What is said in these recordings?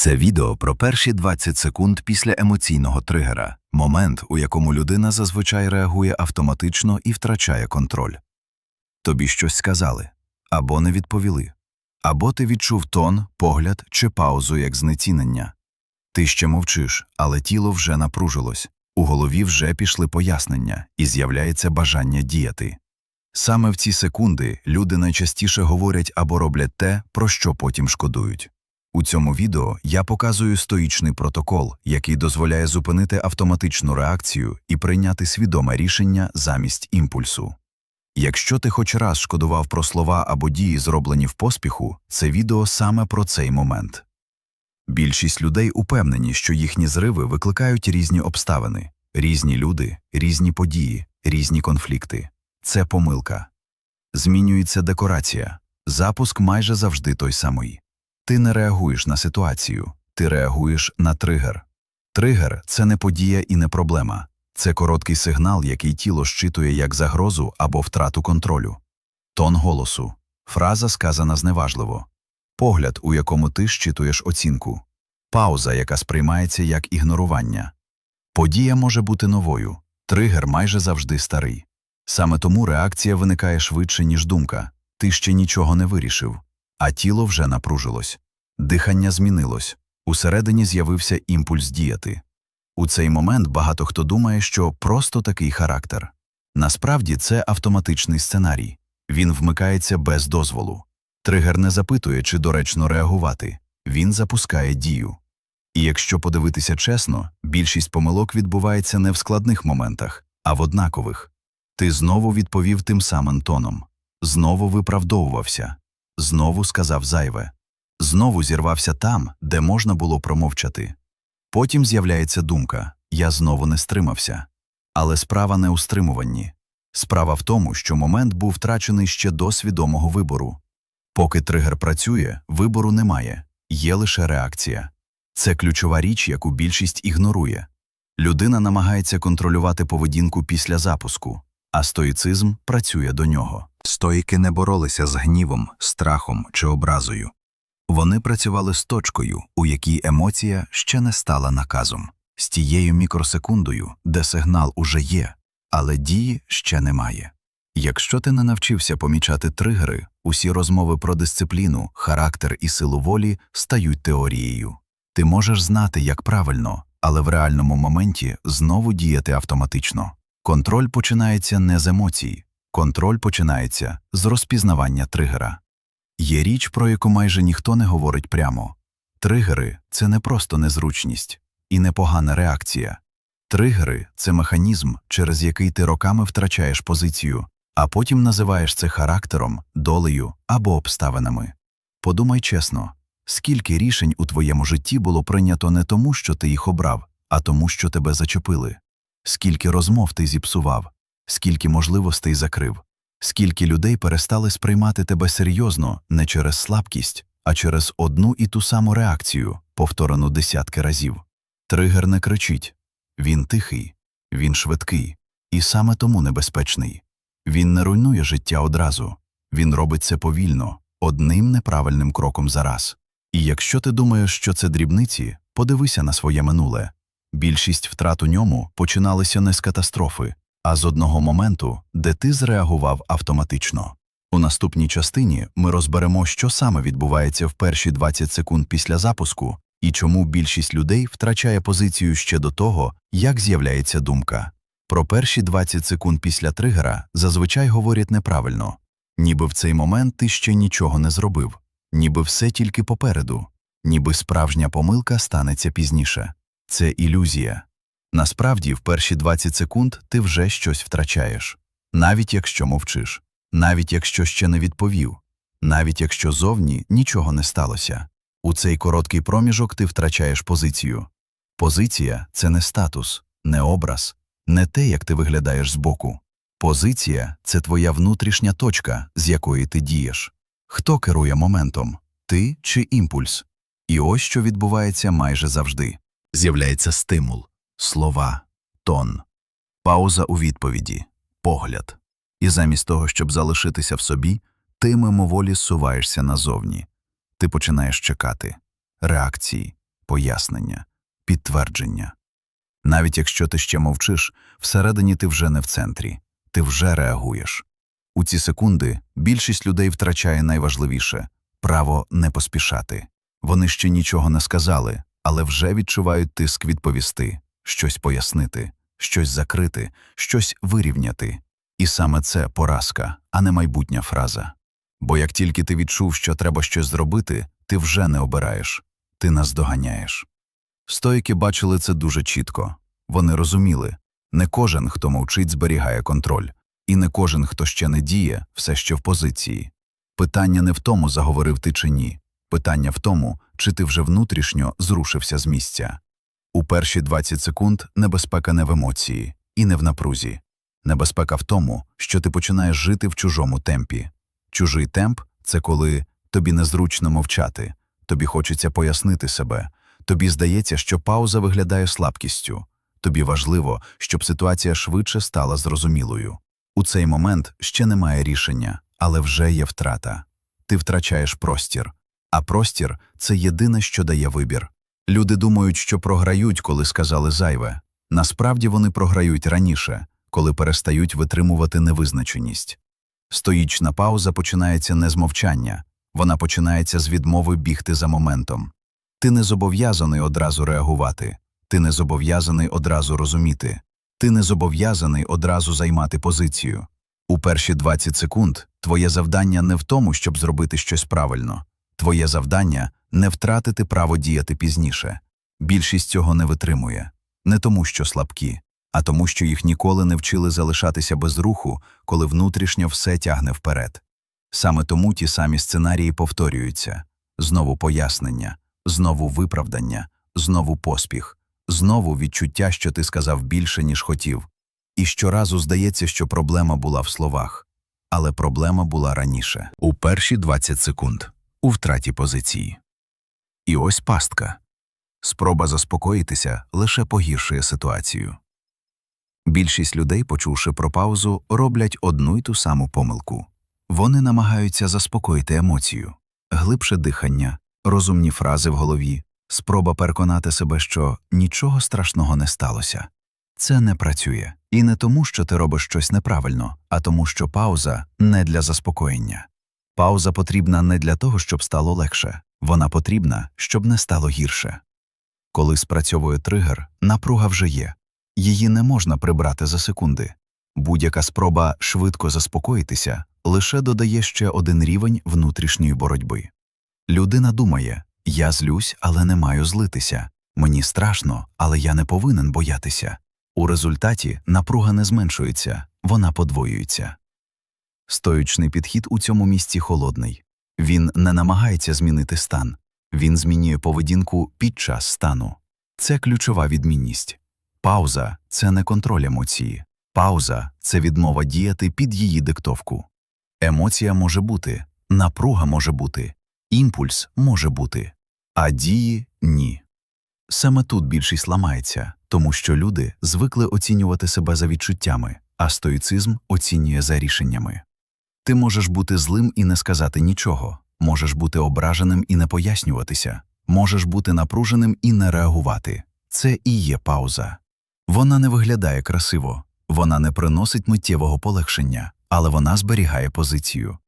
Це відео про перші 20 секунд після емоційного тригера, момент, у якому людина зазвичай реагує автоматично і втрачає контроль. Тобі щось сказали, або не відповіли, або ти відчув тон, погляд чи паузу як знецінення. Ти ще мовчиш, але тіло вже напружилось, у голові вже пішли пояснення і з'являється бажання діяти. Саме в ці секунди люди найчастіше говорять або роблять те, про що потім шкодують. У цьому відео я показую стоїчний протокол, який дозволяє зупинити автоматичну реакцію і прийняти свідоме рішення замість імпульсу. Якщо ти хоч раз шкодував про слова або дії, зроблені в поспіху, це відео саме про цей момент. Більшість людей упевнені, що їхні зриви викликають різні обставини, різні люди, різні події, різні конфлікти. Це помилка. Змінюється декорація. Запуск майже завжди той самий. Ти не реагуєш на ситуацію, ти реагуєш на тригер. Тригер це не подія і не проблема. Це короткий сигнал, який тіло щитує як загрозу або втрату контролю. Тон голосу. Фраза сказана зневажливо. Погляд, у якому ти щитуєш оцінку. Пауза, яка сприймається як ігнорування. Подія може бути новою. Тригер майже завжди старий. Саме тому реакція виникає швидше, ніж думка. Ти ще нічого не вирішив, а тіло вже напружилось. Дихання змінилось. Усередині з'явився імпульс діяти. У цей момент багато хто думає, що просто такий характер. Насправді це автоматичний сценарій. Він вмикається без дозволу. Тригер не запитує, чи доречно реагувати, він запускає дію. І якщо подивитися чесно, більшість помилок відбувається не в складних моментах, а в однакових. Ти знову відповів тим самим тоном, знову виправдовувався, знову сказав зайве, знову зірвався там, де можна було промовчати. Потім з'являється думка я знову не стримався. Але справа не у стримуванні. Справа в тому, що момент був втрачений ще до свідомого вибору. Поки тригер працює, вибору немає, є лише реакція. Це ключова річ, яку більшість ігнорує. Людина намагається контролювати поведінку після запуску, а стоїцизм працює до нього. Стоїки не боролися з гнівом, страхом чи образою. Вони працювали з точкою, у якій емоція ще не стала наказом, з тією мікросекундою, де сигнал уже є, але дії ще немає. Якщо ти не навчився помічати тригери, усі розмови про дисципліну, характер і силу волі стають теорією. Ти можеш знати, як правильно, але в реальному моменті знову діяти автоматично. Контроль починається не з емоцій, контроль починається з розпізнавання тригера. Є річ, про яку майже ніхто не говорить прямо. Тригери це не просто незручність і непогана реакція. Тригери це механізм, через який ти роками втрачаєш позицію, а потім називаєш це характером, долею або обставинами. Подумай чесно, скільки рішень у твоєму житті було прийнято не тому, що ти їх обрав, а тому, що тебе зачепили, скільки розмов ти зіпсував, скільки можливостей закрив, скільки людей перестали сприймати тебе серйозно не через слабкість, а через одну і ту саму реакцію, повторену десятки разів. Тригер не кричить він тихий, він швидкий, і саме тому небезпечний. Він не руйнує життя одразу, він робить це повільно, одним неправильним кроком за раз. І якщо ти думаєш, що це дрібниці, подивися на своє минуле. Більшість втрат у ньому починалися не з катастрофи, а з одного моменту, де ти зреагував автоматично. У наступній частині ми розберемо, що саме відбувається в перші 20 секунд після запуску і чому більшість людей втрачає позицію ще до того, як з'являється думка. Про перші 20 секунд після тригера зазвичай говорять неправильно, ніби в цей момент ти ще нічого не зробив, ніби все тільки попереду, ніби справжня помилка станеться пізніше. Це ілюзія. Насправді, в перші 20 секунд ти вже щось втрачаєш, навіть якщо мовчиш, навіть якщо ще не відповів, навіть якщо зовні нічого не сталося. У цей короткий проміжок ти втрачаєш позицію. Позиція це не статус, не образ, не те, як ти виглядаєш збоку. Позиція це твоя внутрішня точка, з якої ти дієш. Хто керує моментом ти чи імпульс? І ось що відбувається майже завжди. З'являється стимул, слова, тон, пауза у відповіді, погляд. І замість того, щоб залишитися в собі, ти мимоволі суваєшся назовні. Ти починаєш чекати реакції, пояснення, підтвердження. Навіть якщо ти ще мовчиш, всередині ти вже не в центрі, ти вже реагуєш. У ці секунди більшість людей втрачає найважливіше право не поспішати. Вони ще нічого не сказали, але вже відчувають тиск відповісти, щось пояснити, щось закрити, щось вирівняти. І саме це поразка, а не майбутня фраза. Бо як тільки ти відчув, що треба щось зробити, ти вже не обираєш, ти наздоганяєш. Стоїки бачили це дуже чітко. Вони розуміли, не кожен, хто мовчить, зберігає контроль, і не кожен, хто ще не діє, все ще в позиції. Питання не в тому, заговорив ти чи ні. Питання в тому, чи ти вже внутрішньо зрушився з місця. У перші 20 секунд небезпека не в емоції і не в напрузі. Небезпека в тому, що ти починаєш жити в чужому темпі. Чужий темп це коли тобі незручно мовчати, тобі хочеться пояснити себе, тобі здається, що пауза виглядає слабкістю, тобі важливо, щоб ситуація швидше стала зрозумілою. У цей момент ще немає рішення, але вже є втрата. Ти втрачаєш простір, а простір це єдине, що дає вибір. Люди думають, що програють, коли сказали зайве. Насправді вони програють раніше, коли перестають витримувати невизначеність. Стоїчна пауза починається не з мовчання, вона починається з відмови бігти за моментом. Ти не зобов'язаний одразу реагувати, ти не зобов'язаний одразу розуміти, ти не зобов'язаний одразу займати позицію. У перші 20 секунд твоє завдання не в тому, щоб зробити щось правильно, твоє завдання не втратити право діяти пізніше. Більшість цього не витримує, не тому, що слабкі, а тому, що їх ніколи не вчили залишатися без руху, коли внутрішньо все тягне вперед. Саме тому ті самі сценарії повторюються знову пояснення, знову виправдання, знову поспіх, знову відчуття, що ти сказав більше, ніж хотів. І щоразу здається, що проблема була в словах, але проблема була раніше у перші 20 секунд у втраті позиції. І ось пастка. Спроба заспокоїтися лише погіршує ситуацію. Більшість людей, почувши про паузу, роблять одну й ту саму помилку. Вони намагаються заспокоїти емоцію, глибше дихання, розумні фрази в голові, спроба переконати себе, що нічого страшного не сталося. Це не працює. І не тому, що ти робиш щось неправильно, а тому, що пауза не для заспокоєння. Пауза потрібна не для того, щоб стало легше, вона потрібна, щоб не стало гірше. Коли спрацьовує тригер, напруга вже є, її не можна прибрати за секунди. Будь-яка спроба швидко заспокоїтися лише додає ще один рівень внутрішньої боротьби. Людина думає я злюсь, але не маю злитися. Мені страшно, але я не повинен боятися. У результаті напруга не зменшується, вона подвоюється. Стоючний підхід у цьому місці холодний. Він не намагається змінити стан, він змінює поведінку під час стану. Це ключова відмінність. Пауза це не контроль емоції. Пауза це відмова діяти під її диктовку. Емоція може бути, напруга може бути, імпульс може бути, а дії ні. Саме тут більшість ламається, тому що люди звикли оцінювати себе за відчуттями, а стоїцизм оцінює за рішеннями. Ти можеш бути злим і не сказати нічого, можеш бути ображеним і не пояснюватися, можеш бути напруженим і не реагувати. Це і є пауза. Вона не виглядає красиво, вона не приносить миттєвого полегшення, але вона зберігає позицію.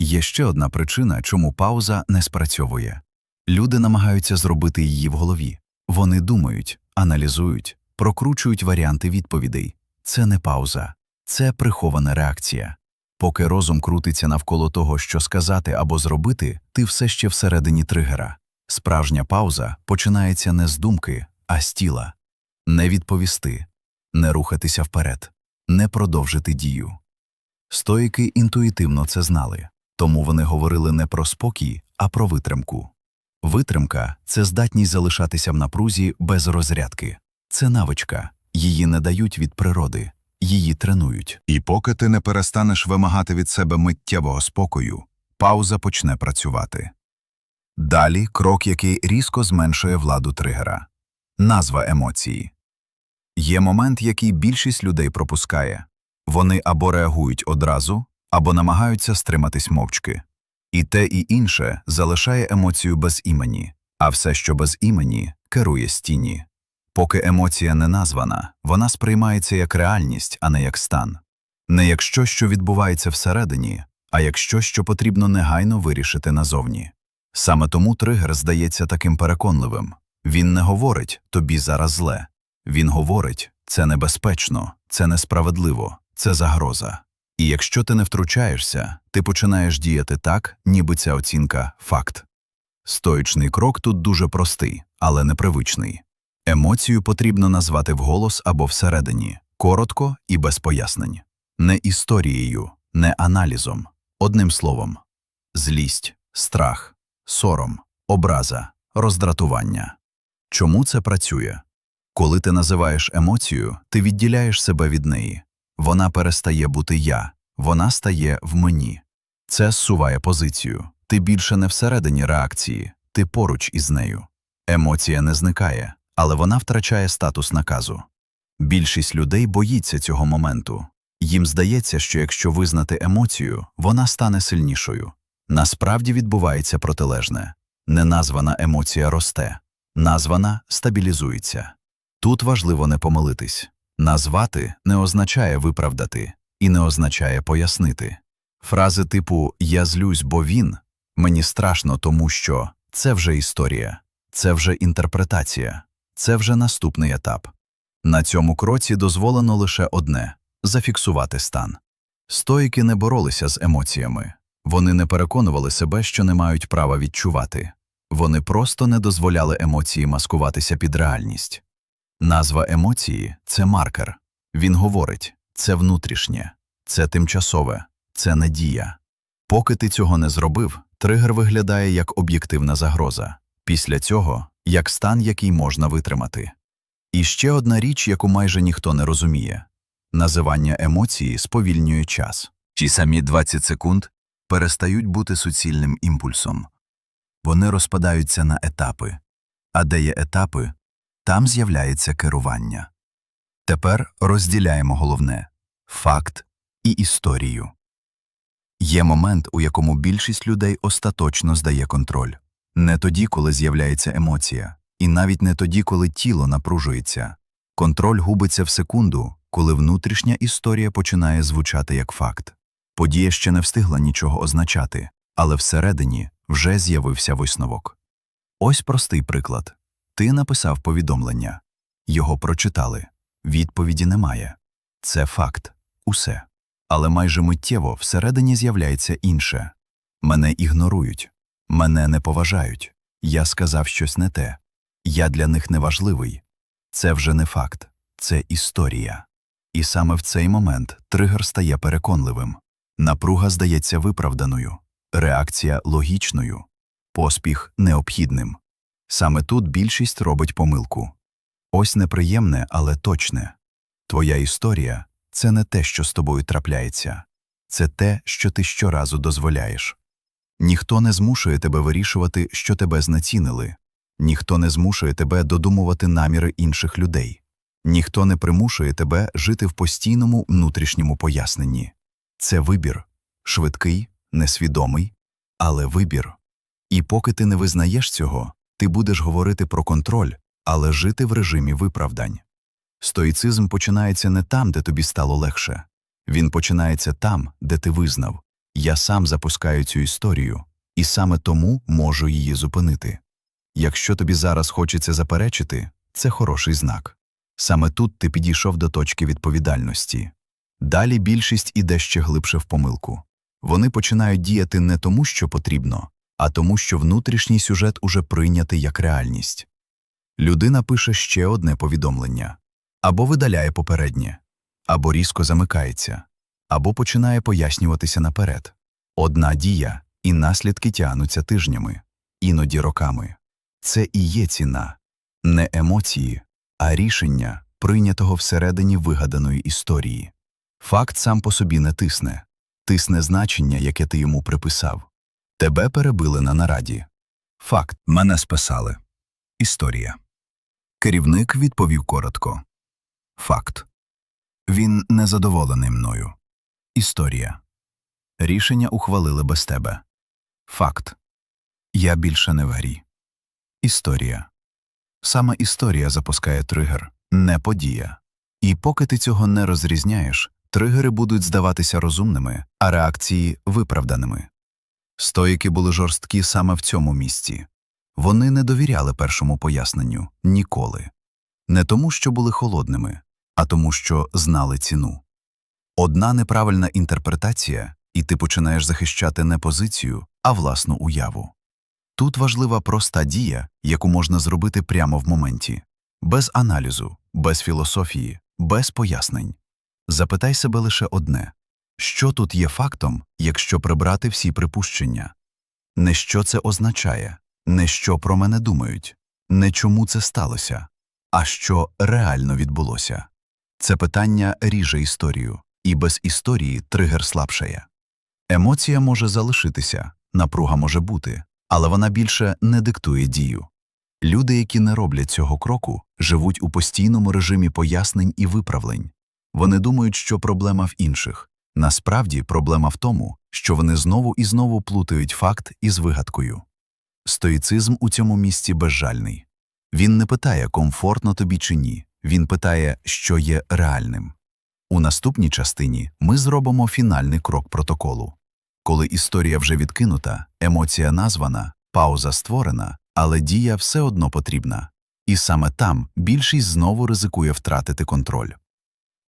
Є ще одна причина, чому пауза не спрацьовує. Люди намагаються зробити її в голові. Вони думають, аналізують, прокручують варіанти відповідей. Це не пауза, це прихована реакція. Поки розум крутиться навколо того, що сказати або зробити, ти все ще всередині тригера. Справжня пауза починається не з думки, а з тіла. Не відповісти, не рухатися вперед, не продовжити дію. Стоїки інтуїтивно це знали, тому вони говорили не про спокій, а про витримку. Витримка це здатність залишатися в напрузі без розрядки. Це навичка, її не дають від природи, її тренують. І поки ти не перестанеш вимагати від себе миттєвого спокою, пауза почне працювати. Далі крок, який різко зменшує владу тригера. Назва емоції. Є момент, який більшість людей пропускає. Вони або реагують одразу, або намагаються стриматись мовчки. І те, і інше залишає емоцію без імені. А все, що без імені, керує стіні. Поки емоція не названа, вона сприймається як реальність, а не як стан. Не як щось, що відбувається всередині, а як щось, що потрібно негайно вирішити назовні. Саме тому тригер здається таким переконливим. Він не говорить тобі зараз зле. Він говорить це небезпечно, це несправедливо, це загроза. І якщо ти не втручаєшся, ти починаєш діяти так, ніби ця оцінка факт. Стоїчний крок тут дуже простий, але непривичний. Емоцію потрібно назвати вголос або всередині, коротко і без пояснень. Не історією, не аналізом, одним словом. Злість, страх, сором, образа, роздратування. Чому це працює? Коли ти називаєш емоцію, ти відділяєш себе від неї. Вона перестає бути я, вона стає в мені. Це зсуває позицію. Ти більше не всередині реакції, ти поруч із нею. Емоція не зникає, але вона втрачає статус наказу. Більшість людей боїться цього моменту. Їм здається, що якщо визнати емоцію, вона стане сильнішою. Насправді відбувається протилежне. Неназвана емоція росте, названа стабілізується. Тут важливо не помилитись. Назвати не означає виправдати і не означає пояснити. Фрази типу Я злюсь, бо він мені страшно, тому що це вже історія, це вже інтерпретація, це вже наступний етап. На цьому кроці дозволено лише одне зафіксувати стан. Стоїки не боролися з емоціями, вони не переконували себе, що не мають права відчувати, вони просто не дозволяли емоції маскуватися під реальність. Назва емоції це маркер. Він говорить це внутрішнє, це тимчасове, це надія. Поки ти цього не зробив, тригер виглядає як об'єктивна загроза, після цього як стан, який можна витримати. І ще одна річ, яку майже ніхто не розуміє називання емоції сповільнює час. Ті самі 20 секунд перестають бути суцільним імпульсом. Вони розпадаються на етапи, а де є етапи, там з'являється керування. Тепер розділяємо головне факт і історію. Є момент, у якому більшість людей остаточно здає контроль. Не тоді, коли з'являється емоція, і навіть не тоді, коли тіло напружується. Контроль губиться в секунду, коли внутрішня історія починає звучати як факт. Подія ще не встигла нічого означати, але всередині вже з'явився висновок. Ось простий приклад. Ти написав повідомлення. Його прочитали. Відповіді немає. Це факт. Усе. Але майже миттєво всередині з'являється інше. Мене ігнорують. Мене не поважають. Я сказав щось не те. Я для них неважливий. Це вже не факт. Це історія. І саме в цей момент тригер стає переконливим. Напруга здається виправданою, реакція логічною, поспіх необхідним. Саме тут більшість робить помилку. Ось неприємне, але точне. Твоя історія це не те, що з тобою трапляється, це те, що ти щоразу дозволяєш. Ніхто не змушує тебе вирішувати, що тебе знецінили, ніхто не змушує тебе додумувати наміри інших людей, ніхто не примушує тебе жити в постійному внутрішньому поясненні. Це вибір швидкий, несвідомий, але вибір. І поки ти не визнаєш цього, ти будеш говорити про контроль, але жити в режимі виправдань. Стоїцизм починається не там, де тобі стало легше. Він починається там, де ти визнав я сам запускаю цю історію, і саме тому можу її зупинити. Якщо тобі зараз хочеться заперечити, це хороший знак. Саме тут ти підійшов до точки відповідальності. Далі більшість іде ще глибше в помилку. Вони починають діяти не тому, що потрібно, а тому, що внутрішній сюжет уже прийнятий як реальність. Людина пише ще одне повідомлення або видаляє попереднє, або різко замикається, або починає пояснюватися наперед. Одна дія, і наслідки тягнуться тижнями, іноді роками. Це і є ціна, не емоції, а рішення, прийнятого всередині вигаданої історії. Факт сам по собі не тисне, тисне значення, яке ти йому приписав. Тебе перебили на нараді. Факт мене списали. Історія. Керівник відповів коротко. Факт. Він незадоволений мною. Історія. Рішення ухвалили без тебе. Факт. Я більше не в грі. Історія. Саме історія запускає тригер, не подія. І поки ти цього не розрізняєш, тригери будуть здаватися розумними, а реакції виправданими. Стоїки були жорсткі саме в цьому місці. Вони не довіряли першому поясненню ніколи. Не тому, що були холодними, а тому, що знали ціну. Одна неправильна інтерпретація, і ти починаєш захищати не позицію, а власну уяву. Тут важлива проста дія, яку можна зробити прямо в моменті, без аналізу, без філософії, без пояснень. Запитай себе лише одне що тут є фактом, якщо прибрати всі припущення? Не що це означає, не що про мене думають, не чому це сталося, а що реально відбулося. Це питання ріже історію, і без історії тригер слабшає. Емоція може залишитися, напруга може бути, але вона більше не диктує дію. Люди, які не роблять цього кроку, живуть у постійному режимі пояснень і виправлень. Вони думають, що проблема в інших. Насправді проблема в тому, що вони знову і знову плутають факт із вигадкою. Стоїцизм у цьому місці безжальний. Він не питає, комфортно тобі чи ні, він питає, що є реальним. У наступній частині ми зробимо фінальний крок протоколу. Коли історія вже відкинута, емоція названа, пауза створена, але дія все одно потрібна. І саме там більшість знову ризикує втратити контроль.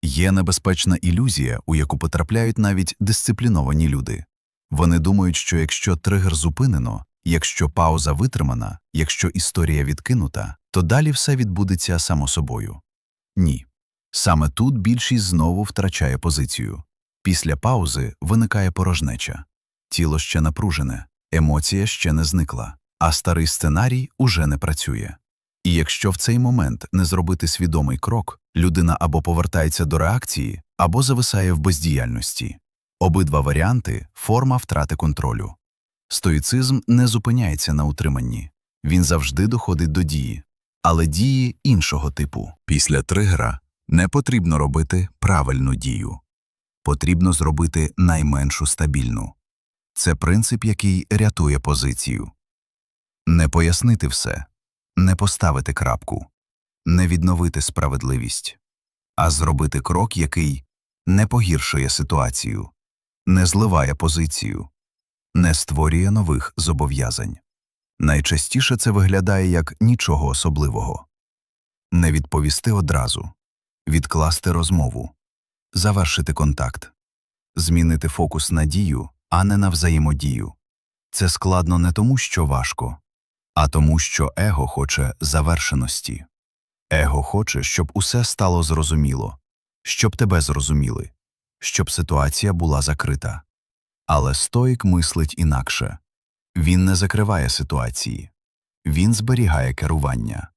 Є небезпечна ілюзія, у яку потрапляють навіть дисципліновані люди. Вони думають, що якщо тригер зупинено, якщо пауза витримана, якщо історія відкинута, то далі все відбудеться само собою. Ні. Саме тут більшість знову втрачає позицію. Після паузи виникає порожнеча. Тіло ще напружене, емоція ще не зникла, а старий сценарій уже не працює. І якщо в цей момент не зробити свідомий крок, людина або повертається до реакції, або зависає в бездіяльності. Обидва варіанти форма втрати контролю. Стоїцизм не зупиняється на утриманні, він завжди доходить до дії, але дії іншого типу. Після тригера не потрібно робити правильну дію, потрібно зробити найменшу стабільну. Це принцип, який рятує позицію. Не пояснити все, не поставити крапку, не відновити справедливість, а зробити крок, який не погіршує ситуацію, не зливає позицію, не створює нових зобов'язань. Найчастіше це виглядає як нічого особливого. Не відповісти одразу, відкласти розмову, завершити контакт, змінити фокус на дію, а не на взаємодію. Це складно не тому, що важко, а тому, що его хоче завершеності. Его хоче, щоб усе стало зрозуміло, щоб тебе зрозуміли, щоб ситуація була закрита. Але стоїк мислить інакше він не закриває ситуації, він зберігає керування.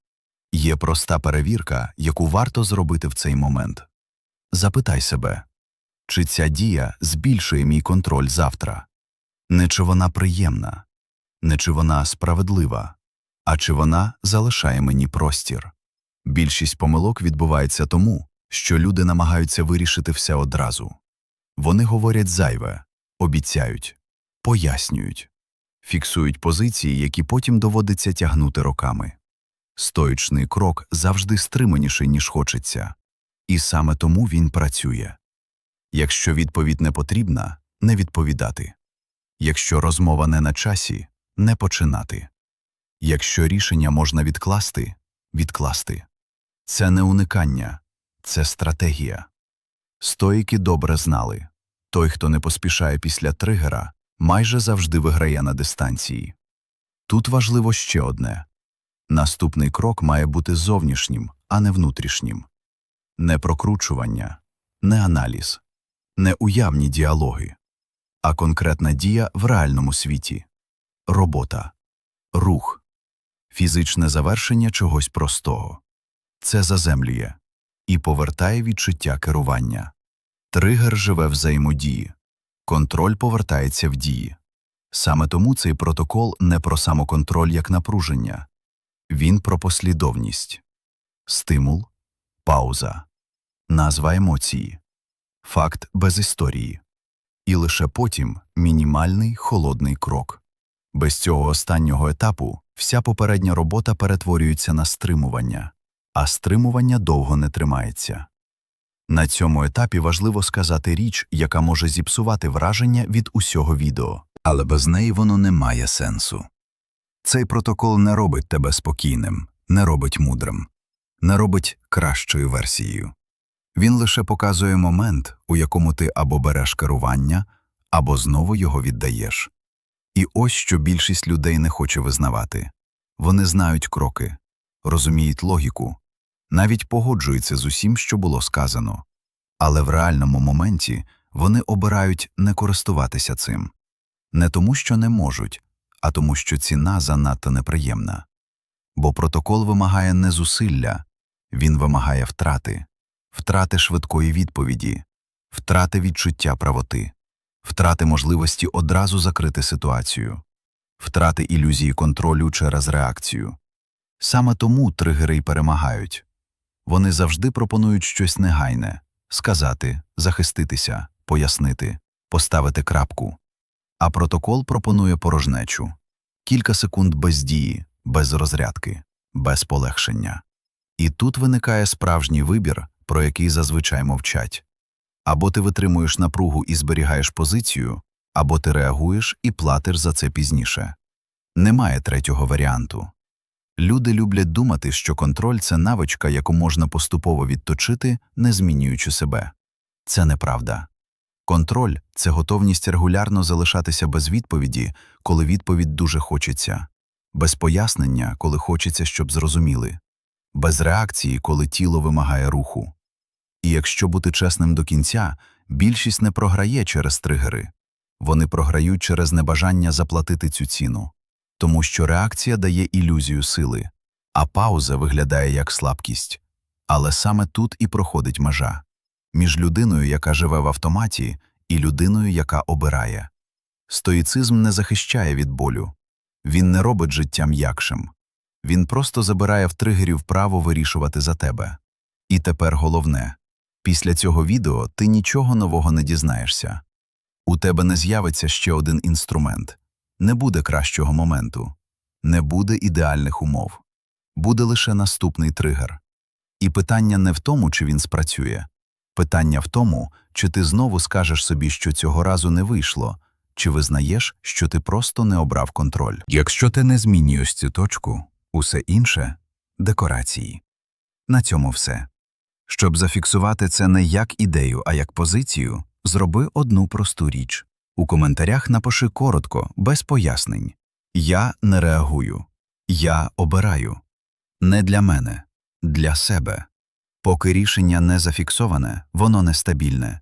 Є проста перевірка, яку варто зробити в цей момент. Запитай себе, чи ця дія збільшує мій контроль завтра, не чи вона приємна, не чи вона справедлива, а чи вона залишає мені простір. Більшість помилок відбувається тому, що люди намагаються вирішити все одразу. Вони говорять зайве, обіцяють, пояснюють, фіксують позиції, які потім доводиться тягнути роками. Стоїчний крок завжди стриманіший, ніж хочеться, і саме тому він працює. Якщо відповідь не потрібна, не відповідати. Якщо розмова не на часі, не починати. Якщо рішення можна відкласти, відкласти. Це не уникання, це стратегія. Стоїки добре знали той, хто не поспішає після тригера, майже завжди виграє на дистанції. Тут важливо ще одне наступний крок має бути зовнішнім, а не внутрішнім не прокручування, не аналіз, не уявні діалоги, а конкретна дія в реальному світі робота, рух, фізичне завершення чогось простого. Це заземлює і повертає відчуття керування. Тригер живе взаємодії, контроль повертається в дії. Саме тому цей протокол не про самоконтроль як напруження, він про послідовність, стимул, пауза, назва емоції, факт без історії, і лише потім мінімальний холодний крок. Без цього останнього етапу вся попередня робота перетворюється на стримування, а стримування довго не тримається. На цьому етапі важливо сказати річ, яка може зіпсувати враження від усього відео, але без неї воно не має сенсу. Цей протокол не робить тебе спокійним, не робить мудрим, не робить кращою версією. Він лише показує момент, у якому ти або береш керування, або знову його віддаєш. І ось що більшість людей не хоче визнавати. Вони знають кроки, розуміють логіку, навіть погоджуються з усім, що було сказано. Але в реальному моменті вони обирають не користуватися цим. Не тому, що не можуть, а тому, що ціна занадто неприємна. Бо протокол вимагає не зусилля, він вимагає втрати, втрати швидкої відповіді, втрати відчуття правоти, втрати можливості одразу закрити ситуацію, втрати ілюзії контролю через реакцію. Саме тому тригери й перемагають. Вони завжди пропонують щось негайне сказати, захиститися, пояснити, поставити крапку. А протокол пропонує порожнечу кілька секунд без дії, без розрядки, без полегшення. І тут виникає справжній вибір, про який зазвичай мовчать. Або ти витримуєш напругу і зберігаєш позицію, або ти реагуєш і платиш за це пізніше. Немає третього варіанту. Люди люблять думати, що контроль це навичка, яку можна поступово відточити, не змінюючи себе. Це неправда. Контроль це готовність регулярно залишатися без відповіді, коли відповідь дуже хочеться, без пояснення, коли хочеться, щоб зрозуміли, без реакції, коли тіло вимагає руху. І якщо бути чесним до кінця, більшість не програє через тригери, вони програють через небажання заплатити цю ціну, тому що реакція дає ілюзію сили, а пауза виглядає як слабкість. Але саме тут і проходить межа між людиною, яка живе в автоматі, і людиною, яка обирає. Стоїцизм не захищає від болю, він не робить життя м'якшим, він просто забирає в тригерів право вирішувати за тебе. І тепер головне після цього відео ти нічого нового не дізнаєшся. У тебе не з'явиться ще один інструмент, не буде кращого моменту, не буде ідеальних умов, буде лише наступний тригер. І питання не в тому, чи він спрацює. Питання в тому, чи ти знову скажеш собі, що цього разу не вийшло, чи визнаєш, що ти просто не обрав контроль. Якщо ти не змінюєш цю точку, усе інше декорації. На цьому все. Щоб зафіксувати це не як ідею, а як позицію, зроби одну просту річ. У коментарях напиши коротко, без пояснень. Я не реагую. Я обираю. Не для мене, для себе. Поки рішення не зафіксоване, воно нестабільне.